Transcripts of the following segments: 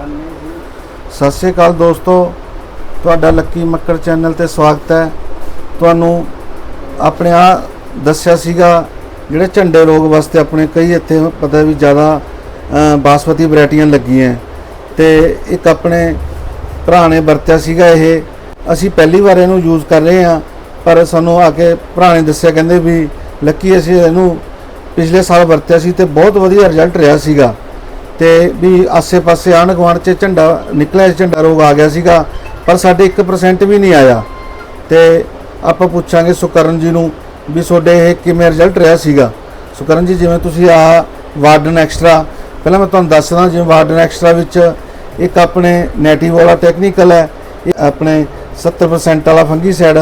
ਸਤਿ ਸ਼੍ਰੀ ਅਕਾਲ ਦੋਸਤੋ, ਤੁਹਾਡਾ ਲੱਕੀ ਮੱਕੜ ਚੈਨਲ ਤੇ ਸਵਾਗਤ ਹੈ। ਤੁਹਾਨੂੰ ਆਪਣੇ ਆ ਦੱਸਿਆ ਸੀਗਾ, ਜਿਹੜੇ ਝੰਡੇ ਲੋਕ ਵਾਸਤੇ ਆਪਣੇ ਕਈ ਇੱਥੇ ਪਤਾ ਵੀ ਜ਼ਿਆਦਾ ਬਾਸਮਤੀ ਵੈਰਾਈਟੀਆਂ ਲੱਗੀਆਂ। ਤੇ ਇੱਕ ਆਪਣੇ ਭਰਾ ਨੇ ਵਰਤਿਆ ਸੀਗਾ ਇਹ। ਅਸੀਂ ਪਹਿਲੀ ਵਾਰ ਇਹਨੂੰ ਯੂਜ਼ ਕਰ ਰਹੇ ਹਾਂ, ਪਰ ਸਾਨੂੰ ਆ ਕੇ ਭਰਾ ਨੇ ਦੱਸਿਆ, ਕਹਿੰਦੇ ਵੀ ਲੱਕੀ ਅਸੀਂ ਇਹਨੂੰ ਪਿਛਲੇ ਸਾਲ ਵਰਤਿਆ ਸੀ ਤੇ ਬਹੁਤ ਵਧੀਆ ਰਿਜ਼ਲਟ ਰਿਹਾ ਸੀਗਾ। ਤੇ ਵੀ ਆਸੇ-ਪਾਸੇ ਆਂਢ ਗੁਆਂਢ 'ਚ ਝੰਡਾ ਨਿਕਲਿਆ ਝੰਡਾ ਰੋਗ ਆ ਗਿਆ ਸੀਗਾ, ਪਰ ਸਾਡੇ 1% ਵੀ ਨਹੀਂ ਆਇਆ। ਤੇ ਆਪਾਂ ਪੁੱਛਾਂਗੇ ਸੁਕਰਨ ਜੀ ਨੂੰ ਵੀ ਤੁਹਾਡੇ ਇਹ ਕਿਵੇਂ ਰਿਜ਼ਲਟ ਰਿਹਾ ਸੀਗਾ? ਸੁਕਰਨ ਜੀ, ਜਿਵੇਂ ਤੁਸੀਂ ਆ ਵਾਰਡਨ ਐਕਸਟਰਾ ਪਹਿਲਾਂ ਮੈਂ ਤੁਹਾਨੂੰ ਦੱਸਦਾ ਜਿਵੇਂ ਵਾਰਡਨ ਐਕਸਟਰਾ ਵਿੱਚ ਇੱਕ ਆਪਣੇ ਨੈਟਿਵ ਵਾਲਾ ਟੈਕਨੀਕਲ ਹੈ ਇਹ ਆਪਣੇ 70% ਵਾਲਾ ਫੰਗੀਸਾਈਡ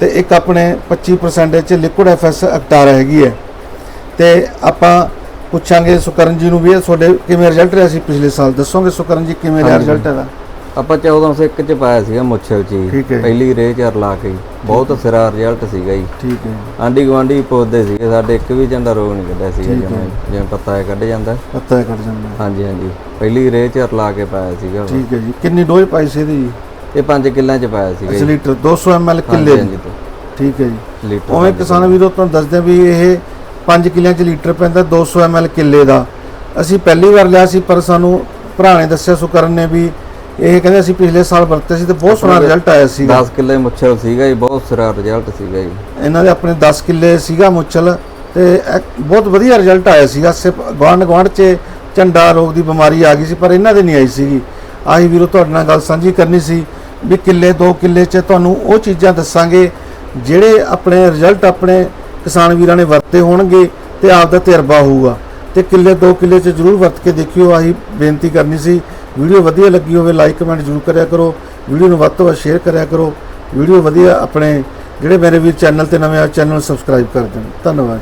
ਤੇ ਇੱਕ ਆਪਣੇ 25% ਚ ਲਿਕੁਇਡ ਐਫਐਸ ਅਕਟਾਰ ਹੈਗੀ ਹੈ। ਤੇ ਆਪਾਂ ਪੁੱਛਾਂਗੇ ਸੁਕਰਨ ਜੀ ਨੂੰ ਵੀ ਇਹ ਤੁਹਾਡੇ ਕਿਵੇਂ ਰਿਜ਼ਲਟ ਰਿਹਾ ਸੀ ਪਿਛਲੇ ਸਾਲ? ਦੱਸੋਗੇ ਸੁਕਰਨ ਜੀ ਕਿਵੇਂ ਰਿਹਾ ਹਾਂਜੀ। ਰਿਜ਼ਲਟ ਇਹਦਾ? ਆਪਾਂ 1401 ਚ ਪਾਇਆ ਸੀਗਾ ਮੁੱਛਲ ਚ ਜੀ ਠੀਕ ਹੈ। ਪਹਿਲੀ ਰੇ ਚਾਰ ਲਾ ਕੇ। ਜੀ। ਬਹੁਤ ਸਿਰਾ ਰਿਜ਼ਲਟ ਸੀਗਾ ਜੀ। ਠੀਕ ਹੈ। ਆਂਡੀ ਗਵਾਂਡੀ ਪੌਦੇ ਸੀਗੇ ਸਾਡੇ ਇੱਕ ਵੀ ਝੰਡਾ ਰੋਗ ਨਹੀਂ ਕੱਢਿਆ ਸੀਗਾ ਠੀਕ ਹੈ। ਜਿਵੇਂ ਜਿਵੇਂ ਪੱਤਾ ਇਹ ਕੱਢ ਜਾਂਦਾ। ਪੱਤਾ ਹੀ ਕੱਟ ਜਾਂਦਾ। ਹੈ। ਹਾਂਜੀ ਹਾਂਜੀ। ਪਹਿਲੀ ਰੇ ਚਾਰ ਲਾ ਕੇ ਪਾਇਆ ਸੀਗਾ। ਉਹ। ਠੀਕ ਹੈ ਜੀ। ਕਿੰਨੀ ਡੋਜ਼ ਪਾਈ ਸੀ ਇਹਦੀ? ਜੀ ਇਹ 5 ਕਿੱਲਿਆਂ ਚ ਪਾਇਆ ਸੀਗਾ ਅੱਛਾ ਜੀ ਲੀਟਰ 200 ml ਹਾਂਜੀ, ਕਿੱਲੇ ਹਾਂਜੀ ਦੀ। ਤੇ ਠੀਕ ਹੈ ਜੀ। ਲੀਟਰ ਉਵੇਂ ਕਿਸਾਨ ਵੀਰੋ ਤੁਹਾਨੂੰ ਦੱਸਦੇ ਹਾਂ ਵੀ ਇਹ 5 ਕਿੱਲਿਆਂ ਚ ਲੀਟਰ ਪੈਂਦਾ 200 ml ਕਿੱਲੇ ਦਾ। ਅਸੀਂ ਪਹਿਲੀ ਵਾਰ ਲਿਆ ਸੀ ਪਰ ਸਾਨੂੰ ਭਰਾ ਨੇ ਦੱਸਿਆ ਸੁਕਰਨ ਨੇ ਵੀ ਇਹ ਕਹਿੰਦੇ ਅਸੀਂ ਪਿਛਲੇ ਸਾਲ ਵਰਤੇ ਸੀ ਤੇ ਬਹੁਤ ਸੋਹਣਾ ਰਿਜ਼ਲਟ ਆਇਆ ਸੀਗਾ। 10 ਕਿੱਲੇ ਮੁੱਛਲ ਸੀਗਾ ਜੀ ਬਹੁਤ ਸਿਰਾ ਰਿਜ਼ਲਟ ਸੀਗਾ ਜੀ। ਇਹਨਾਂ ਦੇ ਆਪਣੇ 10 ਕਿੱਲੇ ਸੀਗਾ ਮੁੱਚਲ ਤੇ ਬਹੁਤ ਵਧੀਆ ਰਿਜ਼ਲਟ ਆਇਆ ਸੀਗਾ। ਸੇ ਗਵਾਂਢ ਗਵਾਂਢ 'ਚ ਝੰਡਾ ਰੋਗ ਦੀ ਬਿਮਾਰੀ ਆ ਗਈ ਸੀ ਪਰ ਇਹਨਾਂ ਦੇ ਨਹੀਂ ਆਈ ਸੀਗੀ। ਆਹੀ ਵੀਰੋ ਤੁਹਾਡੇ ਨਾਲ ਗੱਲ ਸਾਂਝੀ ਕਰਨੀ ਸੀ ਵੀ ਕਿੱਲੇ 2 ਕਿੱਲੇ 'ਚ ਤੁਹਾਨੂੰ ਉਹ ਚੀਜ਼ਾਂ ਦੱਸਾਂਗੇ ਜਿਹੜੇ ਆਪਣੇ ਰਿਜ਼ਲਟ ਆਪਣੇ ਕਿਸਾਨ ਵੀਰਾਂ ਨੇ ਵਰਤੇ ਹੋਣਗੇ ਤੇ ਆਪ ਦਾ ਤਜਰਬਾ ਹੋਊਗਾ। ਤੇ ਕਿੱਲੇ ਦੋ ਕਿੱਲੇ 'ਚ ਜਰੂਰ ਵਰਤ ਕੇ ਦੇਖਿਓ, ਆਹੀ ਬੇਨਤੀ ਕਰਨੀ ਸੀ। ਵੀਡੀਓ ਵਧੀਆ ਲੱਗੀ ਹੋਵੇ ਲਾਈਕ ਕਮੈਂਟ ਜਰੂਰ ਕਰਿਆ ਕਰੋ। ਵੀਡੀਓ ਨੂੰ ਵੱਧ ਤੋਂ ਵੱਧ ਸ਼ੇਅਰ ਕਰਿਆ ਕਰੋ। ਵੀਡੀਓ ਵਧੀਆ ਆਪਣੇ, ਜਿਹੜੇ ਮੇਰੇ ਵੀਰ ਚੈਨਲ ਤੇ ਨਵੇਂ ਆ, ਚੈਨਲ ਨੂੰ ਸਬਸਕ੍ਰਾਈਬ ਕਰ ਦੇਣ। ਧੰਨਵਾਦ।